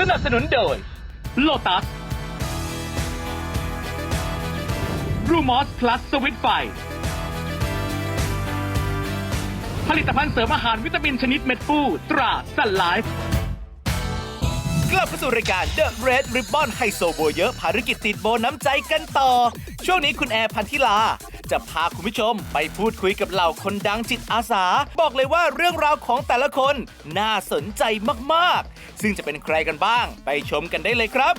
สนับสนุนโดย Lotus r u m o s Plus สวิตไฟ ผลิตภัณฑ์เสริมอาหารวิตามินชนิดเม็ดฟูตราสันไลฟ์ กลับเข้าสู่รายการ The Red Ribbon ไฮโซโบเยอะภารกิจติดโบน้ำใจกันต่อ ช่วงนี้คุณแอร์พันธิลา จะพาคุณผู้ชมไปพูดคุยกับเหล่าคนดังจิตอาสา บอกเลยว่าเรื่องราวของแต่ละคนน่าสนใจมากๆ ซึ่งจะเป็นใครกันบ้าง ไปชมกันได้เลยครับ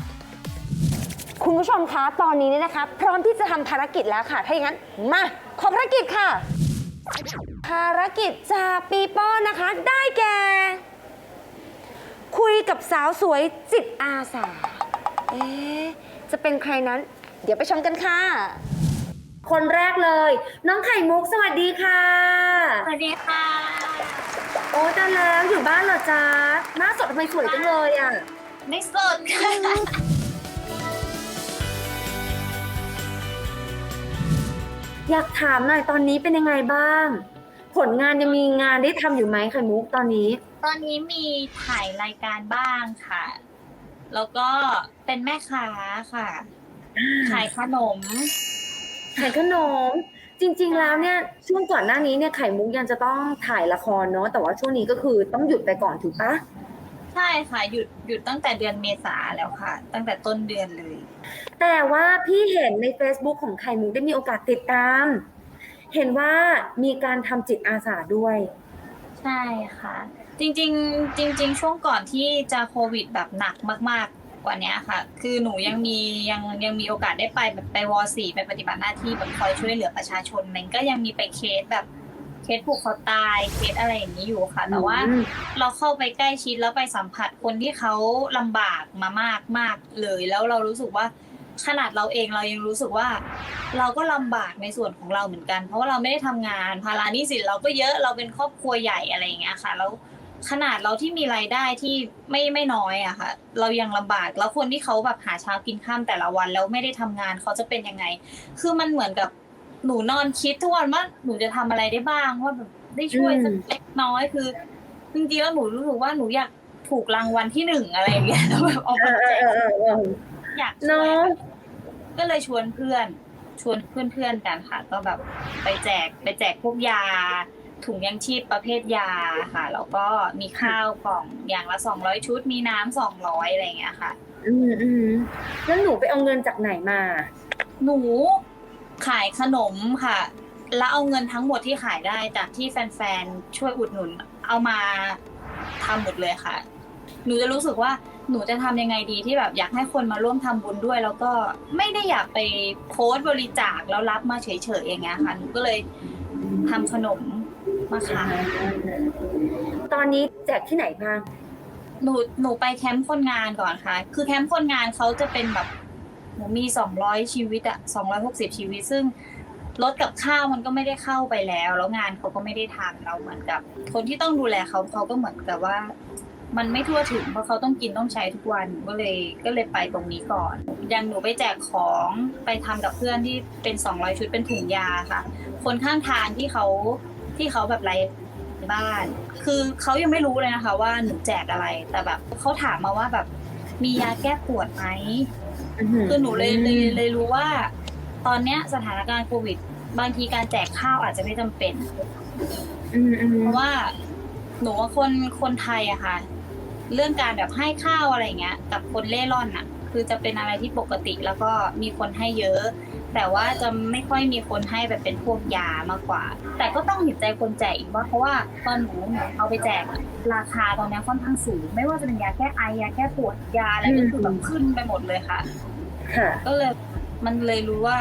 คุณผู้ชมคะตอนนี้เนี่ยนะคะ พร้อมที่จะทำภารกิจแล้วค่ะ ถ้าอย่างนั้นมาขอภารกิจค่ะ ภารกิจจากปีโป้นะคะ ได้แก่ คุยกับสาวสวยจิตอาสา เอ๊ะ จะเป็นใครนั้น เดี๋ยวไปชมกันค่ะ คนแรกเลย น้องไข่มุกสวัสดีค่ะ สวัสดีค่ะ โอ้ตายแล้วอยู่บ้านเหรอจ๊ะหน้าสดทำไมสวยจังเลยอะ ไม่สดค่ะอยากถามหน่อยตอนนี้เป็นยังไงบ้าง ผลงานยังมีงานได้ทำอยู่ไหมไข่มุกตอนนี้ ตอนนี้มีถ่ายรายการบ้างค่ะ แล้วก็เป็นแม่ค้าค่ะ ขายขนม ขายขนม จริง ๆ แล้วเนี่ยช่วงก่อนหน้านี้เนี่ยไข่มุกยังจะต้องถ่ายละครเนาะแต่ว่าช่วงนี้ก็คือต้องหยุดไปก่อนถูกปะใช่ค่ะ หยุดหยุดตั้งแต่เดือนเมษาแล้วค่ะ ตั้งแต่ต้นเดือนเลย แต่ว่าพี่เห็นใน Facebook ของไข่มุกได้มีโอกาสติดตาม เห็นว่ามีการทำจิตอาสาด้วย ใช่ค่ะ จริงๆ จริง ๆ ช่วงก่อนที่จะโควิดแบบหนักมาก ๆ กว่านี้ค่ะ คือหนูยังมียังยังมีโอกาสได้ไปแบบไปวอสี่ไปปฏิบัติหน้าที่แบบคอยช่วยเหลือประชาชน มันก็ยังมีไปเคสแบบเคสผูกคอตายเคสอะไรอย่างนี้อยู่ค่ะ แต่ว่าอืมเราเข้าไปใกล้ชิดแล้วไปสัมผัสคนที่เขาลำบากมามากมากเลย แล้วเรารู้สึกว่า ขนาดเราเองเรายังรู้สึกว่า เราก็ลำบากในส่วนของเราเหมือนกัน เพราะว่าเราไม่ได้ทำงานภาระหนี้สินเราก็เยอะเราเป็นครอบครัวใหญ่อะไรอย่างเงี้ยค่ะแล้วขนาดเราที่มีรายได้ที่ไม่ไม่น้อยอะค่ะ เรายังลำบากแล้วคนที่เขาแบบหาเช้ากินข้ามแต่ละวันแล้วไม่ได้ทำงานเขาจะเป็นยังไง คือมันเหมือนกับหนูนอนคิดทุกวันว่าหนูจะทำอะไรได้บ้างว่าแบบได้ช่วยสักเล็กน้อยคือจริงๆแล้วหนูรู้สึกว่าหนูอยากถูกรางวัลที่หนึ่งอะไรอย่างเงี้ยแล้วแบบเอาเอมาอเอแจอกเออเออเอออยากช่เนาวยะก็เลยชวนเพื่อน ชวนเพื่อนๆกันค่ะ ก็แบบไปแจกไปแจกพวกยา ถุงยังชีพประเภทยาค่ะ แล้วก็มีข้าวกล่องอย่างละสองร้อยชุด มีน้ำสองร้อยอะไรอย่างเงี้ยค่ะ อืมอืมแล้วหนูไปเอาเงินจากไหนมา หนูขายขนมค่ะ แล้วเอาเงินทั้งหมดที่ขายได้จากที่แฟนๆ ช่วยอุดหนุน เอามาทำหมดเลยค่ะ หนูจะรู้สึกว่า หนูจะทำยังไงดีที่แบบอยากให้คนมาร่วมทำบุญด้วย แล้วก็ไม่ได้อยากไปโพสต์บริจาคแล้วรับมาเฉยๆอย่างเงี้ยค่ะหนูก็เลยทำขนมมาขายตอนนี้แจกที่ไหนบ้าง หนูหนูไปแคมป์คนงานก่อนค่ะ คือแคมป์คนงานเขาจะเป็นแบบหนูมีสองร้อยชีวิตอะสองร้อยหกสิบชีวิต ซึ่งรถกับข้าวมันก็ไม่ได้เข้าไปแล้ว แล้วงานเขาก็ไม่ได้ทำเราเหมือนกับ คนที่ต้องดูแลเขาเขาก็เหมือนกับว่า มันไม่ทั่วถึงเพราะเขาต้องกินต้องใช้ทุกวันก็เลยก็เลยไปตรงนี้ก่อนอย่างหนูไปแจกของไปทำกับเพื่อนที่เป็นสองร้อยชุดเป็นถุงยาค่ะ คนข้างทางที่เขาที่เขาแบบไรบ้าน คือเขายังไม่รู้เลยนะคะ ว่าหนูแจกอะไรแต่แบบเขาถามมาว่าแบบมียาแก้ปวดไหมคือหนูเลยเลยเลยรู้ว่า ตอนเนี้ยสถานการณ์โควิด บางทีการแจกข้าวอาจจะไม่จำเป็นอืมอืมเพราะว่าหนูว่าคนคนไทยอะค่ะ เรื่องการแบบให้ข้าวอะไรเงี้ย กับคนเล่ร่อนอะคือจะเป็นอะไรที่ปกติแล้วก็มีคนให้เยอะ แต่ว่าจะไม่ค่อยมีคนให้แบบเป็นพวกยามากกว่า แต่ก็ต้องเห็นใจคนแจกอีกว่าเพราะว่าตอนหนูหนูเอาไปแจกอะราคาตอนเนี้ยค่อนข้างสูง ไม่ว่าจะเป็นยาแก้ไอยาแก้ปวดยาอะไรก็คือแบบขึ้นไปหมดเลยค่ะค่ะก็เลยมันเลยรู้ว่า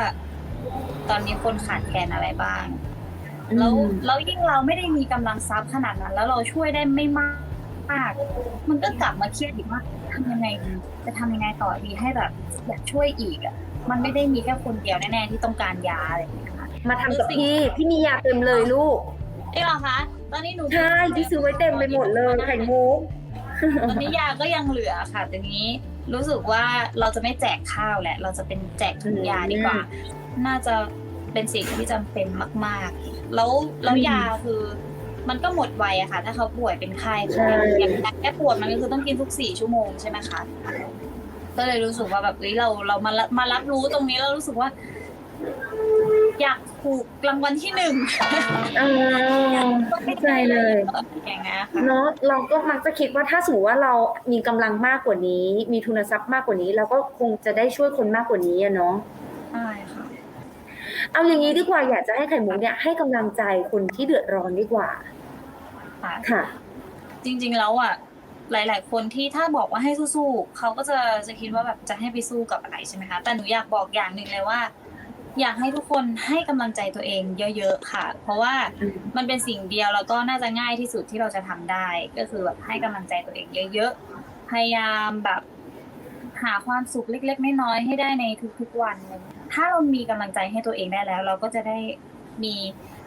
ตอนนี้คนขาดแคลนอะไรบ้างแล้วแล้วยิ่งเราไม่ได้มีกำลังทรัพย์ขนาดนั้น แล้วเราช่วยได้ไม่มาก มากมันก็กลับมาเครียดอีกว่าทำยังไงดีจะทำยังไงต่อดีให้แบบอยากช่วยอีกอะมันไม่ได้มีแค่คนเดียวแน่ๆที่ต้องการยาอะไรอย่างเงี้ยค่ะมาทำกับพี่ พี่มียาเต็มเลยลูกเอ้ยเหรอคะตอนนี้หนูใช่พี่ซื้อไว้เต็มไปหมดเลยไข่มุกตอนนี้ยาก็ยังเหลือค่ะแต่นี้รู้สึกว่าเราจะไม่แจกข้าวแหละ เราจะเป็นแจกถุงยาดีกว่า น่าจะเป็นสิ่งที่จำเป็นมาก ๆ แล้วแล้วอืมยาคือ มันก็หมดไวอะค่ะ ถ้าเขาป่วยเป็นไข้ใช่ อย่างยาแก้ปวดมันก็คือต้องกินทุกสี่ชั่วโมงใช่ไหมคะ ก็เลยรู้สึกว่าแบบเฮ้ยเราเรามาละมารับรู้ตรงนี้แล้วรู้สึกว่า อยากถูกรางวัลที่หนึ่งเออเข้าใจเลยอย่างเงี้ยค่ะ เนาะเราก็มักจะคิดว่าถ้าสมมติว่าเรามีกำลังมากกว่านี้ มีทุนทรัพย์มากกว่านี้ เราก็คงจะได้ช่วยคนมากกว่านี้อะเนาะ ใช่ค่ะ เอาอย่างนี้ดีกว่าอยากจะให้ไข่มุกเนี่ยให้กำลังใจคนที่เดือดร้อนดีกว่า ค่ะค่ะ จริง ๆ แล้วอะหลาย ๆ คนที่ถ้าบอกว่าให้สู้ๆเขาก็จะจะคิดว่าแบบจะให้ไปสู้กับอะไรใช่ไหมคะ แต่หนูอยากบอกอย่างหนึ่งเลยว่า อยากให้ทุกคนให้กำลังใจตัวเองเยอะ ๆ ค่ะ เพราะว่าอืมมันเป็นสิ่งเดียวแล้วก็น่าจะง่ายที่สุดที่เราจะทำได้ ก็คือแบบให้กำลังใจตัวเองเยอะ ๆ พยายามแบบหาความสุขเล็ก ๆ น้อยๆให้ได้ในทุกๆวันเลยถ้าเรามีกำลังใจให้ตัวเองได้แล้ว เราก็จะได้มี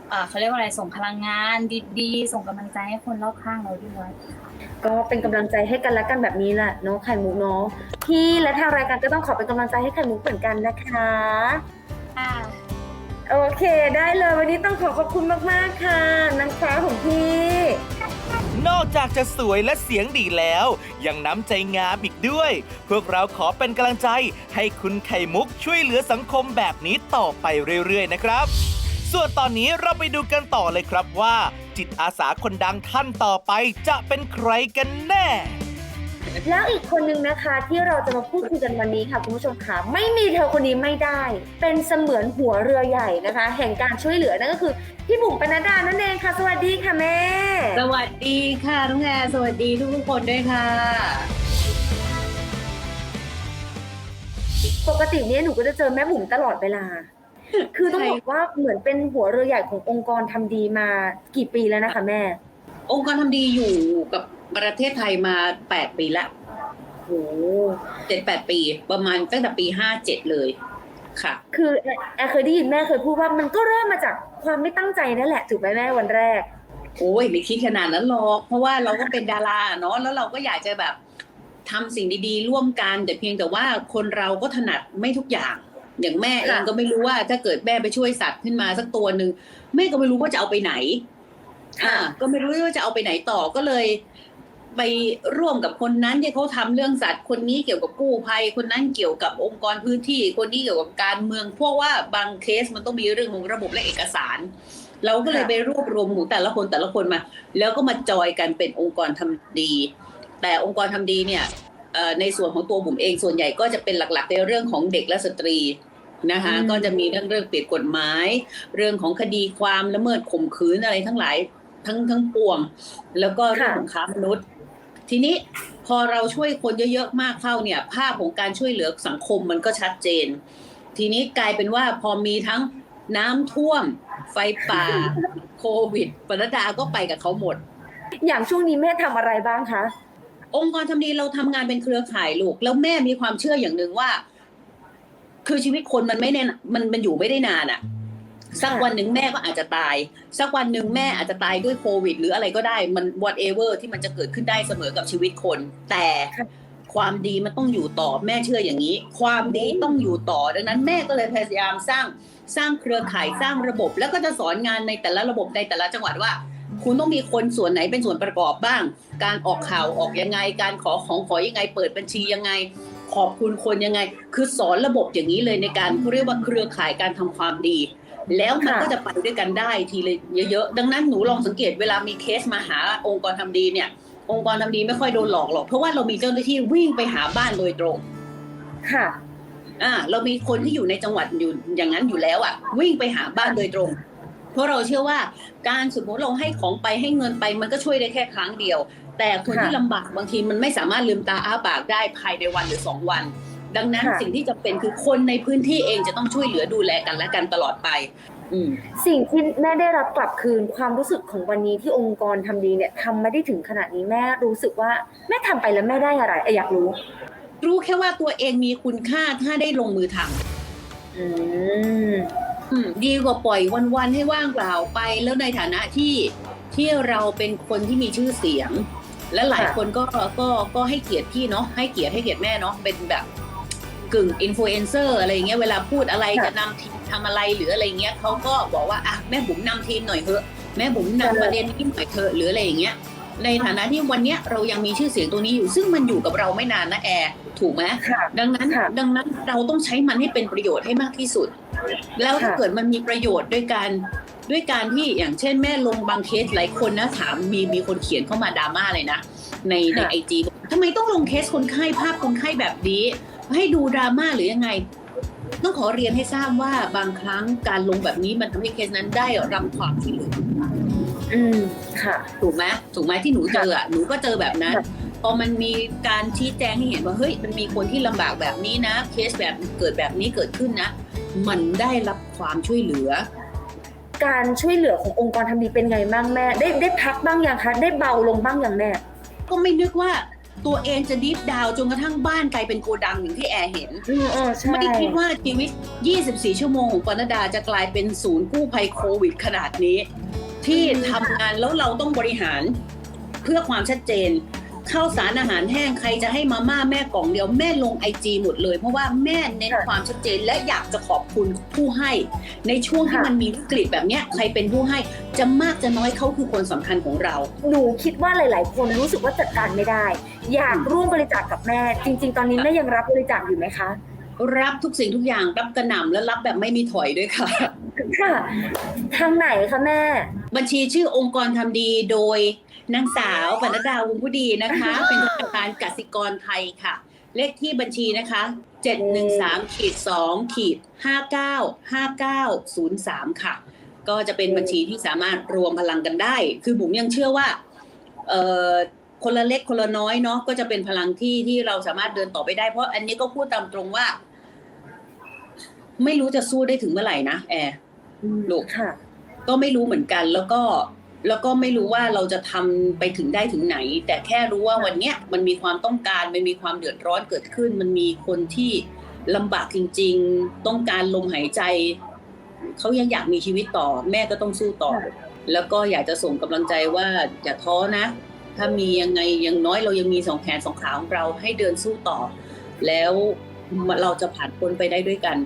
เอ่อเขาเรียกว่าอะไรส่งพลังงานดีๆ ส่งกำลังใจให้คนรอบข้างเราด้วยก็เป็นกำลังใจให้กันและกันแบบนี้แหละเนาะไข่มุกเนาะพี่และทางรายการก็ต้องขอเป็นกำลังใจให้ไข่มุกเหมือนกันนะคะค่ะโอเคได้เลยวันนี้ต้องขอขอบคุณมากๆค่ะนางฟ้าของพี่ นอกจากจะสวยและเสียงดีแล้ว ยังน้ำใจงามอีกด้วย พวกเราขอเป็นกำลังใจให้คุณไข่มุกช่วยเหลือสังคมแบบนี้ต่อไปเรื่อยๆนะครับ ส่วนตอนนี้เราไปดูกันต่อเลยครับว่า จิตอาสาคนดังท่านต่อไปจะเป็นใครกันแน่ แล้วอีกคนนึงนะคะที่เราจะมาพูดคุยกันวันนี้ค่ะคุณผู้ชมค่ะไม่มีเธอคนนี้ไม่ได้ เป็นเสมือนหัวเรือใหญ่นะคะ แห่งการช่วยเหลือนั่นก็คือพี่บุ๋มปนัดดานั่นเองค่ะ สวัสดีค่ะแม่ สวัสดีค่ะน้องแอร์สวัสดีทุกๆคนด้วยค่ะ ปกติเนี่ยหนูก็จะเจอแม่บุ๋มตลอดเวลา คือต้องใช่บอกว่าเหมือนเป็นหัวเรือใหญ่ขององค์กรทำดีมากี่ปีแล้วนะคะแม่ องค์กรทำดีอยู่กับประเทศไทยมา 8 ปีละโหเจ็ดแปดปีประมาณตั้งแต่ปี57เลยค่ะ คือแอแอร์เคยได้ยินแม่เคยพูดว่ามันก็เริ่มมาจากความไม่ตั้งใจนั่นแหละถูกไหมแม่วันแรก โอ้ยไม่คิดขนาดนั้นหรอก เพราะว่าเราก็เป็นดาราเนาะแล้วเราก็อยากจะแบบทำสิ่งดีๆ ร่วมกัน แต่เพียงแต่ว่าคนเราก็ถนัดไม่ทุกอย่าง อย่างแม่เองค่ะก็ไม่รู้ว่าถ้าเกิดแม่ไปช่วยสัตว์ขึ้นมาสักตัวหนึ่งแม่ก็ไม่รู้ว่าจะเอาไปไหนอ่าก็ไม่รู้ว่าจะเอาไปไหนต่อก็เลย ไปร่วมกับคนนั้นที่เขาทำเรื่องสัตว์คนนี้เกี่ยวกับกู้ภัยคนนั้นเกี่ยวกับองค์กรพื้นที่ คนนี้เกี่ยวกับการเมืองเพราะว่าบางเคสมันต้องมีเรื่องของระบบและเอกสาร เราก็เลยค่ะไปรวบรวมหมู่แต่ละคนแต่ละคนมา แล้วก็มาจอยกันเป็นองค์กรทำดี แต่องค์กรทำดีเนี่ยเอ่อ ในส่วนของตัวบุ๋มเองส่วนใหญ่ก็จะเป็นหลักๆในเรื่องของเด็กและสตรีนะคะอืมก็จะมีเรื่องเรื่องเปลี่ยนกฎหมาย เรื่องของคดีความละเมิดข่มขืนอะไรทั้งหลายทั้งทั้งปวง แล้วก็เรื่องของค้ามนุษย์ ทีนี้พอเราช่วยคนเยอะๆมากเข้าเนี่ย ภาพของการช่วยเหลือสังคมมันก็ชัดเจน ทีนี้กลายเป็นว่าพอมีทั้งน้ำท่วม ไฟป่าโควิดปนดดาก็ไปกับเขาหมด อย่างช่วงนี้แม่ทำอะไรบ้างคะ องค์กรทำดีเราทำงานเป็นเครือข่ายลูก แล้วแม่มีความเชื่ออย่างหนึ่งว่า คือชีวิตคนมันไม่แน่มันมันอยู่ไม่ได้นานอะสักวันหนึ่งแม่ก็อาจจะตาย สักวันหนึ่งแม่อาจจะตายด้วยโควิด หรืออะไรก็ได้มัน whatever ที่มันจะเกิดขึ้นได้เสมอกับชีวิตคน แต่ความดีมันต้องอยู่ต่อแม่เชื่ออย่างนี้ ความดีต้องอยู่ต่อดังนั้นแม่ก็เลยพยายามสร้างสร้างเครือข่ายสร้างระบบ แล้วก็จะสอนงานในแต่ละระบบในแต่ละจังหวัดว่า คุณต้องมีคนส่วนไหนเป็นส่วนประกอบบ้าง การออกข่าวออกยังไง การขอของขอยังไง เปิดบัญชียังไง ขอบคุณคนยังไง คือสอนระบบอย่างนี้เลยในการเขาเรียกว่าเครือข่ายการทำความดี แล้วมันค่ะก็จะไปด้วยกันได้ทีละเยอะๆ ดังนั้นหนูลองสังเกตเวลามีเคสมาหาองค์กรทำดีเนี่ย องค์กรทำดีไม่ค่อยโดนหลอกหรอกเพราะว่าเรามีเจ้าหน้าที่วิ่งไปหาบ้านโดยตรง ค่ะอ่าเรามีคนที่อยู่ในจังหวัดอยู่อย่างนั้นอยู่แล้วอะ วิ่งไปหาบ้านโดยตรง เพราะเราเชื่อว่าการสมมติเราให้ของไปให้เงินไปมันก็ช่วยได้แค่ครั้งเดียว แต่คนค่ะที่ลำบากบางทีมันไม่สามารถลืมตาอ้าปากได้ภายในวันหรือสองวัน ดังนั้นค่ะสิ่งที่จะเป็นคือคนในพื้นที่เองจะต้องช่วยเหลือดูแลกันและกันตลอดไปอืมสิ่งที่แม่ได้รับกลับคืนความรู้สึกของวันนี้ที่องค์กรทำดีเนี่ยทำมาได้ถึงขนาดนี้แม่รู้สึกว่าแม่ทำไปแล้วแม่ได้อะไรเอ่ออยากรู้ รู้แค่ว่าตัวเองมีคุณค่าถ้าได้ลงมือทำอืมอืม ดีกว่าปล่อยวันๆให้ว่างเปล่าไป แล้วในฐานะที่ที่เราเป็นคนที่มีชื่อเสียง และหลายค่ะคนก็ก็ก็ให้เกียรติพี่เนาะให้เกียรติให้เกียรติแม่เนาะเป็นแบบกึ่งอินฟลูเอนเซอร์อะไรเงี้ยเวลาพูดอะไรจะนำทีมทำอะไรหรืออะไรเงี้ยเขาก็บอกว่าอะแม่บุ๋มนำทีมหน่อยเถอะแม่บุ๋มนำประเด็นนี้หน่อยเถอะหรืออะไรอย่างเงี้ยในฐานะที่วันเนี้ยเรายังมีชื่อเสียงตัวนี้อยู่ ซึ่งมันอยู่กับเราไม่นานนะแอร์ถูกไหมค่ะดังนั้นค่ะดังนั้นเราต้องใช้มันให้เป็นประโยชน์ให้มากที่สุด แล้วถ้าค่ะเกิดมันมีประโยชน์ด้วยการด้วยการที่อย่างเช่นแม่ลงบางเคสหลายคนนะถามมีมีคนเขียนเข้ามาดราม่าเลยนะ ในในไอจีทำไมต้องลงเคสคนไข้ภาพคนไข้แบบนี้ ให้ดูดราม่าหรือยังไง ต้องขอเรียนให้ทราบว่าบางครั้งการลงแบบนี้มันทำให้เคสนั้นได้รับความช่วยเหลืออืมค่ะ ถูกไหมถูกไหมที่หนูเจออะหนูก็เจอแบบนั้นค่ะพอมันมีการชี้แจงให้เห็นว่าเฮ้ยมันมีคนที่ลำบากแบบนี้นะ เคสแบบเกิดแบบนี้เกิดขึ้นนะ มันได้รับความช่วยเหลือ การช่วยเหลือขององค์กรทำดีเป็นไงบ้างแม่ ได้ได้พักบ้างยังคะได้เบาลงบ้างยังแม่ก็ไม่นึกว่าตัวเองจะดีฟดาวจนกระทั่งบ้านกลายเป็นโกดังอย่างที่แอร์เห็น อืมเออใช่ไม่ได้คิดว่าชีวิต 24 ชั่วโมงของปนดาจะกลายเป็นศูนย์กู้ภัยโควิดขนาดนี้ ที่ทำงานแล้วเราต้องบริหารเพื่อความชัดเจน ข้าวสารอาหารแห้งใครจะให้มาม่าแม่กล่องเดียวแม่ลงไอจีหมดเลย เพราะว่าแม่เน้นความชัดเจนและอยากจะขอบคุณผู้ให้ ในช่วงที่มันมีวิกฤตแบบเนี้ยใครเป็นผู้ให้จะมากจะน้อยเขาคือคนสำคัญของเรา หนูคิดว่าหลาย ๆ คนรู้สึกว่าจัดการไม่ได้ อยากร่วมบริจาคกับแม่ จริง ๆ ตอนนี้แม่ยังรับบริจาคอยู่ไหมคะ รับทุกสิ่งทุกอย่างรับกระหน่ำและรับแบบไม่มีถอยด้วยค่ะค่ะทางไหนคะแม่ บัญชีชื่อองค์กรทำดีโดย นางสาวปนัดดาวงผู้ดีนะคะ เป็นธนาคารกสิกรไทยค่ะ เลขที่บัญชีนะคะ 713ขีด2ขีด595903 ค่ะ ก็จะเป็นบัญชีที่สามารถรวมพลังกันได้ คือบุ๋มยังเชื่อว่าเอ่อคนละเล็กคนละน้อยเนาะก็จะเป็นพลังที่ที่เราสามารถเดินต่อไปได้เพราะอันนี้ก็พูดตามตรงว่า ไม่รู้จะสู้ได้ถึงเมื่อไหร่นะแอร์ลูกค่ะก็ไม่รู้เหมือนกัน แล้วก็ แล้วก็ไม่รู้ว่าเราจะทำไปถึงได้ถึงไหน แต่แค่รู้ว่าวันเนี้ยมันมีความต้องการมันมีความเดือดร้อนเกิดขึ้น มันมีคนที่ลำบากจริง ๆ ต้องการลมหายใจ เขายังอยากมีชีวิตต่อ แม่ก็ต้องสู้ต่อค่ะแล้วก็อยากจะส่งกำลังใจว่าอย่าท้อนะ ถ้ามียังไงอยังน้อยเรายังมีสองแขนสองขาของเราให้เดินสู้ต่อ แล้วเราจะผ่านพ้นไปได้ด้วยกัน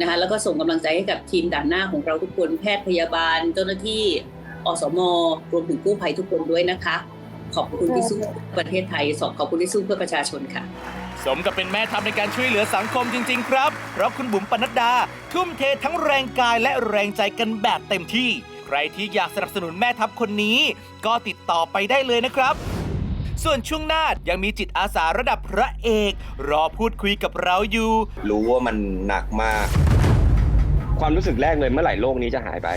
นะคะแล้วก็ส่งกำลังใจให้กับทีมด่านหน้าของเราทุกคนแพทย์พยาบาลเจ้าหน้าที่ อสมรวมถึงกู้ภัยทุกคนด้วยนะคะ ขอบคุณที่สู้เพื่อประเทศไทยสอบขอบคุณที่สู้เพื่อประชาชนค่ะ สมกับเป็นแม่ทัพในการช่วยเหลือสังคมจริง ๆ ครับ เพราะคุณบุ๋มปนัดดา ทุ่มเททั้งแรงกายและแรงใจกันแบบเต็มที่ ใครที่อยากสนับสนุนแม่ทัพคนนี้ ก็ติดต่อไปได้เลยนะครับส่วนช่วงหน้ายังมีจิตอาสาระดับพระเอก รอพูดคุยกับเราอยู่ รู้ว่ามันหนักมาก ความรู้สึกแรกเลยเมื่อไหร่โลกนี้จะหายไป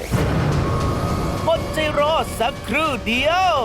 อดใจรอสักครู่เดียว